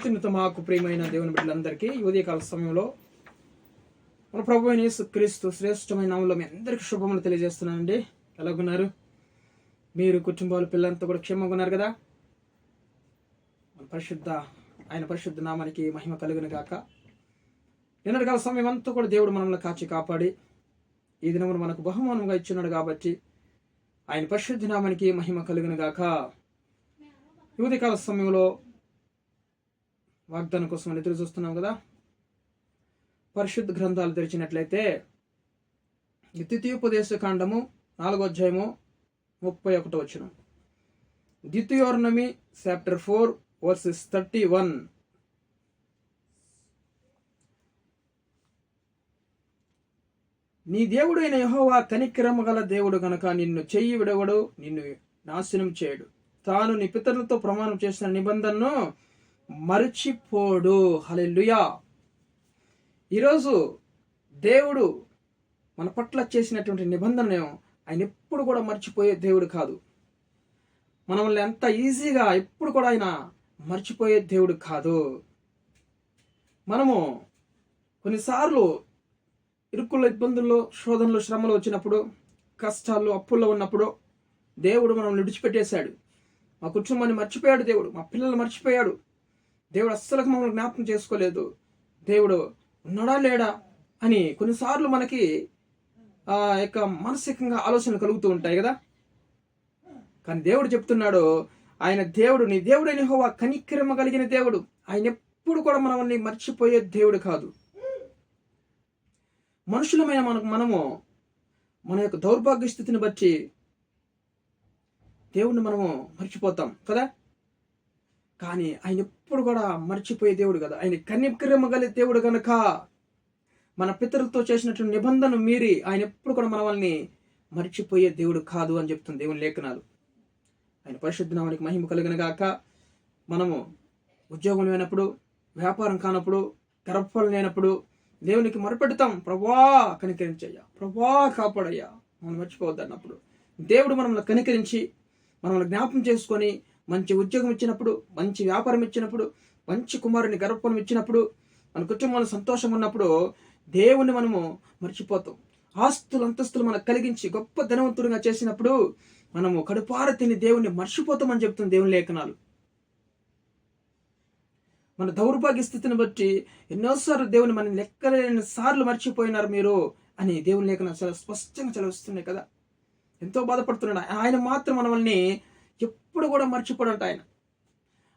అత్యున్నత మాకు ప్రియమైన దేవుని బిడ్డలందరికీ ఉదయకాల సమయంలో మన ప్రభు యేసు క్రీస్తు శ్రేష్టమైన నామంలో మీ అందరికీ శుభములు తెలియజేస్తున్నానండి. ఎలాగున్నారు? మీరు కుటుంబాలు పిల్లలంతా కూడా క్షేమంగా ఉన్నారు కదా? మన పరిశుద్ధ ఆయన పరిశుద్ధ నామానికి మహిమ కలుగును గాక. నిన్నటి కాల సమయం అంతా కూడా దేవుడు మనల్ని కాచి కాపాడి ఈ దినమును మనకు బహుమానంగా ఇచ్చున్నాడు కాబట్టి ఆయన పరిశుద్ధ నామానికి మహిమ కలుగును గాక. ఈ ఉదయకాల సమయంలో వాగ్దానం కోసం ఎదురు చూస్తున్నాం కదా. పరిశుద్ధ గ్రంథాలు తెరిచినట్లయితే ద్వితీయోపదేశ కాండము నాలుగో అధ్యాయము ముప్పై ఒకటో వచ్చిన ద్వితీయోర్ణమి chapter four verses thirty one. నీ దేవుడైన యహోవా కనిక్రమ గల దేవుడు గనక నిన్ను చెయ్యి విడవడు నిన్ను నాశనం చేయడు. తాను నీ పితరులతో ప్రమాణం చేసిన నిబంధనను మరచిపోడు. హలెల్లుయా. ఈరోజు దేవుడు మన పట్ల చేసినటువంటి నిబంధన ఆయన ఎప్పుడు కూడా మర్చిపోయే దేవుడు కాదు. మనల్ని ఎంత ఈజీగా ఎప్పుడు కూడా ఆయన మర్చిపోయే దేవుడు కాదు. మనము కొన్నిసార్లు ఇరుకుల ఇబ్బందుల్లో శోధనలు శ్రమలు వచ్చినప్పుడు కష్టాలు అప్పుల్లో ఉన్నప్పుడు దేవుడు మనం విడిచిపెట్టేశాడు. మా కుటుంబాన్ని మర్చిపోయాడు దేవుడు మా పిల్లలు మర్చిపోయాడు. దేవుడు అస్సలకు మమ్మల్ని జ్ఞాపకం చేసుకోలేదు. దేవుడు ఉన్నాడా లేడా అని కొన్నిసార్లు మనకి ఆ యొక్క మానసికంగా ఆలోచనలు కలుగుతూ ఉంటాయి కదా. కానీ దేవుడు చెప్తున్నాడు ఆయన దేవుడు నీ దేవుడైన హోవా కనిక్రమ కలిగిన దేవుడు. ఆయన ఎప్పుడు కూడా మనల్ని మర్చిపోయే దేవుడు కాదు. మనుషులమైన మనకు మనము మన యొక్క దౌర్భాగ్య స్థితిని బట్టి దేవుణ్ణి మనము మర్చిపోతాం కదా. కానీ ఆయన ఎప్పుడు కూడా మర్చిపోయే దేవుడు కదా. ఆయన కన్నిక్రమ గల దేవుడు కనుక మన పితరులతో చేసినటువంటి నిబంధన మీరి ఆయన ఎప్పుడు కూడా మనల్ని మర్చిపోయే దేవుడు కాదు అని చెప్తుంది దేవుని లేఖనాలు. ఆయన పరిశుద్ధ నామానికి మహిమ కలిగిన గాక మనము ఉద్యోగం లేనప్పుడు వ్యాపారం కానప్పుడు గర్భఫలం లేనప్పుడు దేవునికి మొరపెడతాం. ప్రభా కనికరించయ్యా. ప్రభా కాపాడయ్యా. మనం మర్చిపోవద్దు అన్నప్పుడు దేవుడు మనల్ని కనికరించి మనల్ని జ్ఞాపం చేసుకొని మంచి ఉద్యోగం ఇచ్చినప్పుడు మంచి వ్యాపారం ఇచ్చినప్పుడు మంచి కుమారుని గర్భఫలం ఇచ్చినప్పుడు మన కుటుంబంలో సంతోషం ఉన్నప్పుడు దేవుణ్ణి మనము మర్చిపోతాం. ఆస్తులు అంతస్తులు మనకు కలిగించి గొప్ప ధనవంతుడిగా చేసినప్పుడు మనము కడుపార తిని దేవుణ్ణి మర్చిపోతామని చెప్తుంది దేవుని లేఖనాలు. మన దౌర్భాగ్య స్థితిని బట్టి ఎన్నోసార్లు దేవుని మనం లెక్కలేని సార్లు మర్చిపోయినారు మీరు అని దేవుని లేఖన చాలా స్పష్టంగా చదివిస్తున్నాయి కదా. ఎంతో బాధపడుతున్నాడు. ఆయన మాత్రం మనల్ని ఎప్పుడు కూడా మర్చిపోడంట ఆయన.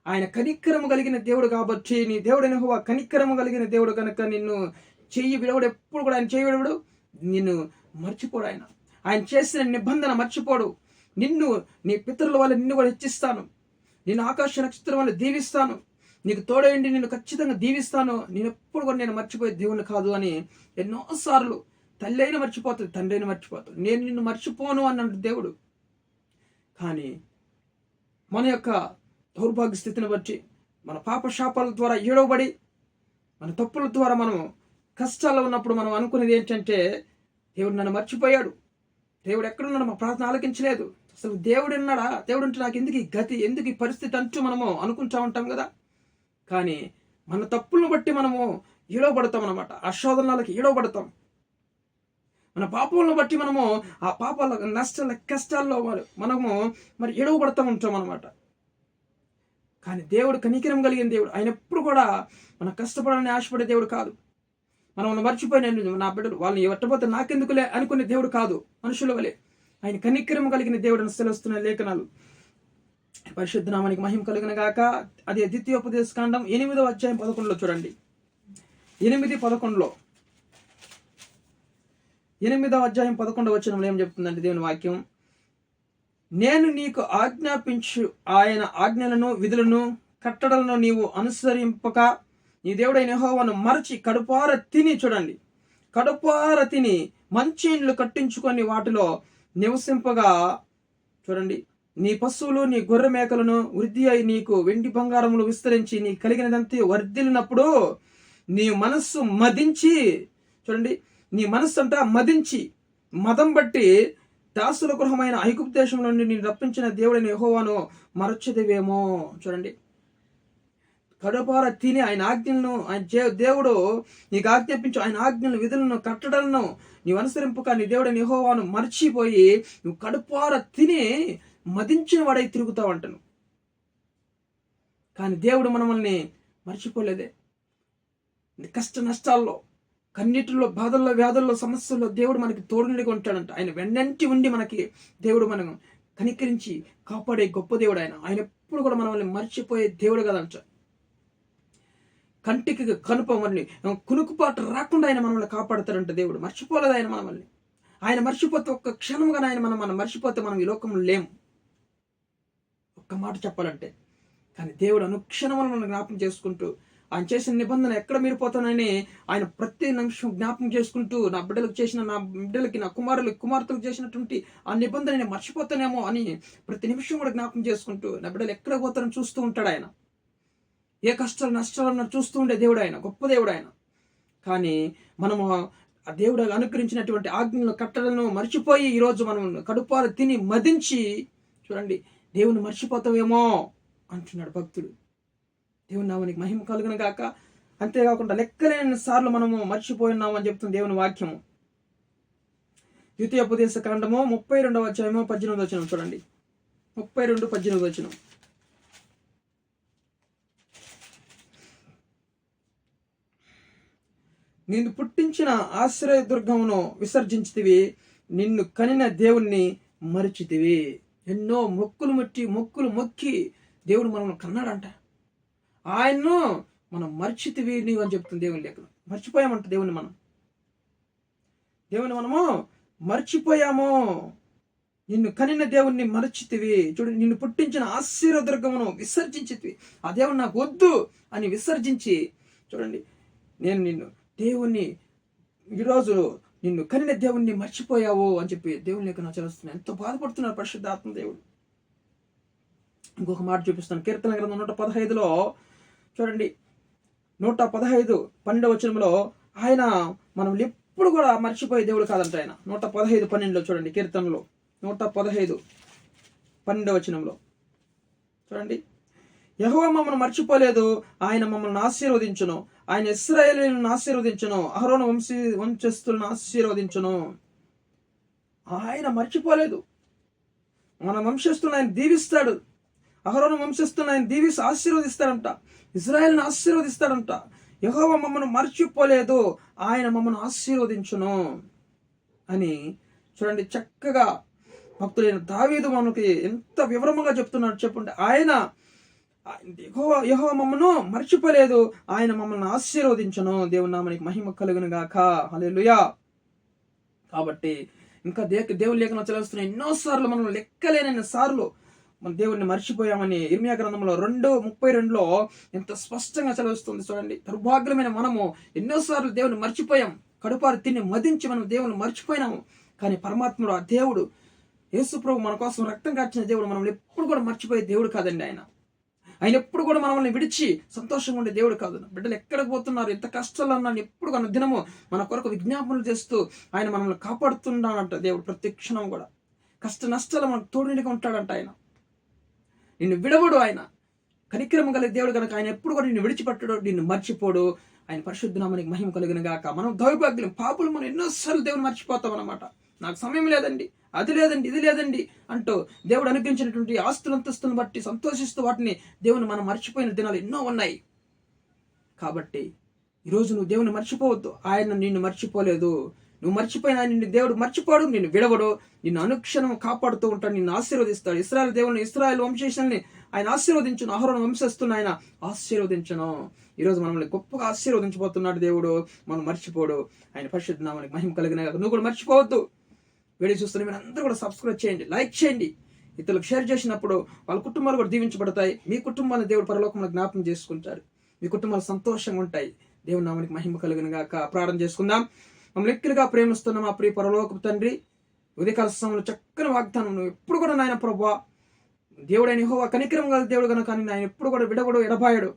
ఆయన కనిక్కరము కలిగిన దేవుడు కాబట్టి నీ దేవుడు అనుభవ కనిక్కరము కలిగిన దేవుడు కనుక నిన్ను చెయ్యి విడవడు ఎప్పుడు కూడా ఆయన చెయ్యి విడవడు నిన్ను మర్చిపోడు ఆయన. ఆయన చేసిన నిబంధన మర్చిపోడు. నిన్ను నీ పితరుల వల్ల నిన్ను కూడా హెచ్చిస్తాను. నేను ఆకాశ నక్షత్రం వల్ల దీవిస్తాను. నీకు తోడైండి నేను ఖచ్చితంగా దీవిస్తాను. నేను ఎప్పుడు కూడా నేను మర్చిపోయే దేవుని కాదు అని ఎన్నోసార్లు తల్లి అయినా మర్చిపోతుంది తండ్రి అయినా మర్చిపోతుంది. నేను నిన్ను మర్చిపోను అన్నాడు దేవుడు. కానీ మన యొక్క దౌర్భాగ్య స్థితిని బట్టి మన పాప శాపాల ద్వారా ఏడవబడి మన తప్పుల ద్వారా మనం కష్టాల్లో ఉన్నప్పుడు మనం అనుకునేది ఏంటంటే దేవుడు నన్ను మర్చిపోయాడు. దేవుడు ఎక్కడున్నాడు మా ప్రార్థన ఆలకించలేదు. అసలు దేవుడు ఉన్నాడా? దేవుడు అంటే నాకు ఎందుకు ఈ గతి ఎందుకు ఈ పరిస్థితి అంటూ మనము అనుకుంటా ఉంటాం కదా? కానీ మన తప్పులను బట్టి మనము ఈడవబడతాం అనమాట ఆ శోధనలకి ఈడవబడతాం మన పాపంలో బట్టి మనము ఆ పాపాల నష్టాల కష్టాల్లో మనము మరి ఎడవబడతా ఉంటాం అనమాట కానీ దేవుడు కనికరం కలిగిన దేవుడు. ఆయన ఎప్పుడు కూడా మన కష్టపడాలని ఆశపడే దేవుడు కాదు. మనం మర్చిపోయిన నా బిడ్డలు వాళ్ళని ఎట్టపోతే నాకెందుకులే అనుకునే దేవుడు కాదు మనుషుల వలె. ఆయన కనికరం కలిగిన దేవుడు సెలవుస్తున్న లేఖనాలు. పరిశుద్ధ నామానికి మహిమ కలిగిన గాక. అది ద్వితీయోపదేశ కాండం ఎనిమిదో అధ్యాయం పదకొండులో చూడండి. ఎనిమిది పదకొండులో. ఎనిమిదవ అధ్యాయం పదకొండవ వచనంలో ఏం చెప్తుందంటే దేవుని వాక్యం? నేను నీకు ఆజ్ఞాపించు ఆయన ఆజ్ఞలను విధులను కట్టడలను నీవు అనుసరింపక నీ దేవుడైన హోవను మరచి కడుపార తిని చూడండి. కడుపార తిని మంచి ఇండ్లు కట్టించుకొని వాటిలో నివసింపగా చూడండి. నీ పశువులు నీ గొర్రె మేకలను వృద్ధి అయి నీకు వెండి బంగారములు విస్తరించి నీ కలిగినదంతా వర్ధిల్లినప్పుడు నీ మనస్సు మదించి చూడండి. నీ మనస్సు అంతా మదించి మదం బట్టి దాసుల గృహమైన ఐగుప్తు దేశం నుండి నేను రప్పించిన దేవుడిని యహోవాను మరచదివేమో చూడండి. కడుపార తిని ఆయన ఆజ్ఞలను ఆయన దేవుడు నీకు ఆజ్ఞాపించు ఆయన ఆజ్ఞలను విధులను కట్టడలను నీవు అనుసరింపక నీ దేవుడిని నిహోవాను మర్చిపోయి నువ్వు కడుపార తిని మదించిన వాడై తిరుగుతావు అంటను కానీ దేవుడు మనల్ని మర్చిపోలేదే. కష్ట నష్టాల్లో కన్నీటిలో బాధల్లో వ్యాధుల్లో సమస్యల్లో దేవుడు మనకి తోడునిడిగా ఉంటాడంట. ఆయన వెన్నంటి ఉండి మనకి దేవుడు మనం కనికరించి కాపాడే గొప్ప దేవుడు ఆయన. ఆయన ఎప్పుడు కూడా మనల్ని మర్చిపోయే దేవుడు కదంట. కంటికి కనుప మనల్ని కునుకుపాటు రాకుండా ఆయన మనల్ని కాపాడతాడంట దేవుడు. మర్చిపోలేదు ఆయన మనల్ని. ఆయన మర్చిపోతే ఒక్క క్షణంగా ఆయన మనం మనం మర్చిపోతే మనం ఈ లోకంలో లేము. ఒక్క మాట చెప్పాలంటే కానీ దేవుడు అనుక్షణం మనం జ్ఞాపం చేసుకుంటూ ఆయన చేసిన నిబంధన ఎక్కడ మీరు పోతానని ఆయన ప్రతి నిమిషం జ్ఞాపకం చేసుకుంటూ నా బిడ్డలకు చేసిన నా బిడ్డలకి నా కుమారులు కుమార్తెలకు చేసినటువంటి ఆ నిబంధన నేను మర్చిపోతానేమో అని ప్రతి నిమిషం కూడా జ్ఞాపకం చేసుకుంటూ నా బిడ్డలు ఎక్కడ పోతారని చూస్తూ ఉంటాడు ఆయన. ఏ కష్టాలు నష్టాలు చూస్తూ ఉండే దేవుడు ఆయన గొప్ప దేవుడు ఆయన. కానీ మనము ఆ దేవుడు అనుకరించినటువంటి ఆజ్ఞలను కట్టలను మర్చిపోయి ఈరోజు మనం కడుపాలు తిని మదించి చూడండి దేవుని మర్చిపోతావేమో అంటున్నాడు భక్తుడు. దేవుని నామానికి మహిమ కలుగును గాక. అంతేకాకుండా లెక్కలేని సార్లు మనము మర్చిపోయి ఉన్నామని చెప్తుంది దేవుని వాక్యము. ద్వితీయోపదేశ కాండము ముప్పై రెండవ అధ్యాయము పద్దెనిమిది వచనం చూడండి. ముప్పై రెండు పద్దెనిమిది వచనం. నిన్ను పుట్టించిన ఆశ్రయదుర్గమును విసర్జించితివి నిన్ను కనిన దేవుణ్ణి మరిచితివి. ఎన్నో మొక్కులు ముట్టి మొక్కులు మొక్కి దేవుడు మనల్ని కన్నాడంట. ఆయన్ను మనం మర్చితివి నీవు అని చెప్తుంది దేవుని లేఖనం. మర్చిపోయామంట దేవుని మనం. దేవుని మనము మర్చిపోయాము. నిన్ను కనిన దేవుణ్ణి మరచితివి. చూడు నిన్ను పుట్టించిన ఆశీర్వదుర్గమును విసర్జించితివి. ఆ దేవుడు నాకు వద్దు అని విసర్జించి చూడండి నేను నిన్ను దేవుణ్ణి ఈరోజు నిన్ను కనిన దేవుణ్ణి మర్చిపోయావు అని చెప్పి దేవుని లేఖన చదువుతున్నాను ఎంతో బాధపడుతున్నారు పరిశుద్ధాత్మ దేవుడు. ఇంకొక మాట చూపిస్తాను. కీర్తన గ్రంథం నూట పదహైదులో చూడండి. నూట పదహైదు పన్నెండు వచనంలో ఆయన మనం ఎప్పుడు కూడా మర్చిపోయే దేవుడు కాదంట ఆయన. నూట పదహైదు పన్నెండులో చూడండి కీర్తనలో. నూట పదహైదు పన్నెండవ వచనంలో చూడండి. యహో మమ్మల్ని మర్చిపోలేదు ఆయన మమ్మల్ని ఆశీర్వదించును. ఆయన ఇస్రాయేలీలను ఆశీర్వదించును అహరోన వంశీ వంశస్థులను ఆశీర్వదించును. ఆయన మర్చిపోలేదు. మన వంశస్థులను ఆయన దీవిస్తాడు. అహరోను వంశస్థులను ఆయన దీవిసి ఆశీర్వదిస్తాడంట. ఇజ్రాయెల్ని ఆశీర్వదిస్తాడంట. యహోవ మమ్మను మర్చిపోలేదు. ఆయన మమ్మను ఆశీర్వదించును అని చూడండి చక్కగా భక్తులైన దావీదు మనకి ఎంత వివరముగా చెప్తున్నాడు చెప్పండి. ఆయన యహో యహోవ మమ్మను మర్చిపోలేదు. ఆయన మమ్మల్ని ఆశీర్వదించను. దేవుని నామనికి మహిమ కలుగును గాక. హల్లెలూయా. కాబట్టి ఇంకా దే దేవుని లేఖన చదివిస్తున్న ఎన్నోసార్లు మనం లెక్కలేనన్ని సార్లు మన దేవుడిని మర్చిపోయామని ఇర్మియా గ్రంథంలో రెండు ముప్పై రెండులో ఎంత స్పష్టంగా చదివిస్తుంది చూడండి. దుర్భాగ్యమైన మనము ఎన్నోసార్లు దేవుని మర్చిపోయాం. కడుపారు తిని మదించి మనం దేవుని మర్చిపోయినాము. కానీ పరమాత్ముడు ఆ దేవుడు యేసుప్రభు మన కోసం రక్తం కార్చిన దేవుడు మనల్ని ఎప్పుడు కూడా మర్చిపోయే దేవుడు కాదండి ఆయన. ఆయన ఎప్పుడు కూడా మనల్ని విడిచి సంతోషంగా ఉండే దేవుడు కాదు. బిడ్డలు ఎక్కడికి పోతున్నారు? ఎంత కష్టాలు అన్నాను ఎప్పుడు మన దినము మన కొరకు విజ్ఞాపనలు చేస్తూ ఆయన మనల్ని కాపాడుతున్నాడంట దేవుడు ప్రతి క్షణం కూడా. కష్ట నష్టాలు మనకు తోడునిగా ఉంటాడంట ఆయన. నిన్ను విడవడు ఆయన. కనిక్రమ గల దేవుడు కనుక ఆయన ఎప్పుడు కూడా నిన్ను విడిచిపెట్టడు నిన్ను మర్చిపోడు. ఆయన పరిశుద్ధనామానికి మహిమ కలిగిన గాక మనం దౌర్భాగ్యం పాపులు మనం ఎన్నోసార్లు దేవుని మర్చిపోతాం అనమాట నాకు సమయం లేదండి అది లేదండి ఇది లేదండి అంటూ దేవుడు అనుగ్రహించినటువంటి ఆస్తుల అంతస్తులను బట్టి సంతోషిస్తూ వాటిని దేవుని మనం మర్చిపోయిన దినాలు ఎన్నో ఉన్నాయి. కాబట్టి ఈరోజు నువ్వు దేవుని మర్చిపోవద్దు. ఆయన నిన్ను మర్చిపోలేదు. నువ్వు మర్చిపోయినా నిన్ను దేవుడు మర్చిపోడు నిన్ను విడవడు నిన్ను అనుక్షణం కాపాడుతూ ఉంటాడు నిన్ను ఆశీర్వదిస్తాడు. ఇస్రాయల్ దేవుని ఇస్రాయల్ వంశేషాన్ని ఆయన ఆశీర్వదించను అహరోను వంశస్థుని ఆయన ఆశీర్వదించను. ఈరోజు మనల్ని గొప్పగా ఆశీర్వదించబోతున్నాడు దేవుడు మనం మర్చిపోడు. ఆయన పరిశుద్ధ నామానికి మహిమ కలిగిన నువ్వు కూడా మర్చిపోవద్దు. వీడియో చూస్తున్న మీరు అందరూ కూడా సబ్స్క్రైబ్ చేయండి లైక్ చేయండి. ఇతరులకు షేర్ చేసినప్పుడు వాళ్ళ కుటుంబాలు కూడా దీవించబడతాయి. మీ కుటుంబాన్ని దేవుడు పరలోకంలో జ్ఞాపం చేసుకుంటారు మీ కుటుంబాలు సంతోషంగా ఉంటాయి. దేవుని నామానికి మహిమ కలిగిన గాక ప్రారంభం చేసుకుందాం. మమ్మల్ని ఎక్కువగా ప్రేమిస్తున్న మా ప్రియ పరలోకపు తండ్రి ఉదయకాల సమయంలో చక్కని వాగ్దానం నువ్వు ఎప్పుడు కూడా నాయన ప్రభా దేవుడైన హోవా కనికరం గల దేవుడు కనుక కానీ ఆయన ఎప్పుడు కూడా విడవడు ఎడబాయడు.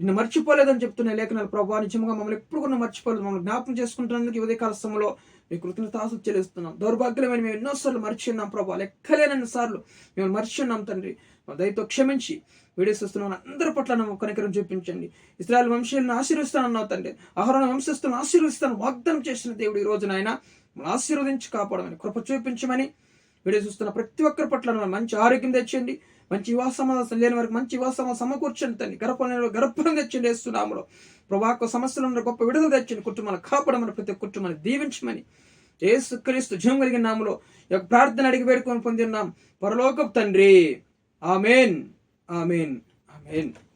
నిన్ను మర్చిపోలేదని చెప్తున్న లేఖనాలు ప్రభా నిజంగా మమ్మల్ని ఎప్పుడు కూడా మర్చిపోలేదు. మమ్మల్ని జ్ఞాపకం చేసుకుంటున్నందుకు ఉదయకాల సమయంలో మీ కృతజ్ఞతాసు చెల్లిస్తున్నాం. దౌర్భాగ్యమైన మేము ఎన్నోసార్లు మర్చిన్నాం ప్రభా. లెక్కలేనన్ని సార్లు మేము మర్చిన్నాం తండ్రి. మా దయతో క్షమించి వీడియోస్ వస్తున్నాం అందరి పట్ల కనికరం చూపించండి. ఇస్రాయల్ వంశీయులను ఆశీర్వదిస్తానన్నావు తండ్రి. అహరణ వంశస్థులను ఆశీర్వదిస్తాను. వాగ్దానం చేసిన దేవుడు ఈ రోజున ఆయన ఆశీర్వదించి కాపాడమని కృప చూపించమని వీడియో చూస్తున్న ప్రతి ఒక్కరి పట్ల మంచి ఆరోగ్యం తెచ్చండి మంచి వివాహ లేని వారికి మంచి వివాహ సమకూర్చండి తండ్రి గర్భం గర్భం తెచ్చండి వేస్తున్నాములో ప్రభాకు సమస్యలు ఉన్న గొప్ప విడుదల తెచ్చండి కుటుంబాన్ని కాపాడమని ప్రతి కుటుంబాన్ని దీవించమని. ఏసు క్రీస్తు జీవం కలిగిన నామలో యొక్క ప్రార్థన అడిగి వేడుకొని పొందిన్నాం పరలోకపు తండ్రి. ఆమెన్. ఆమెన్. ఆమెన్.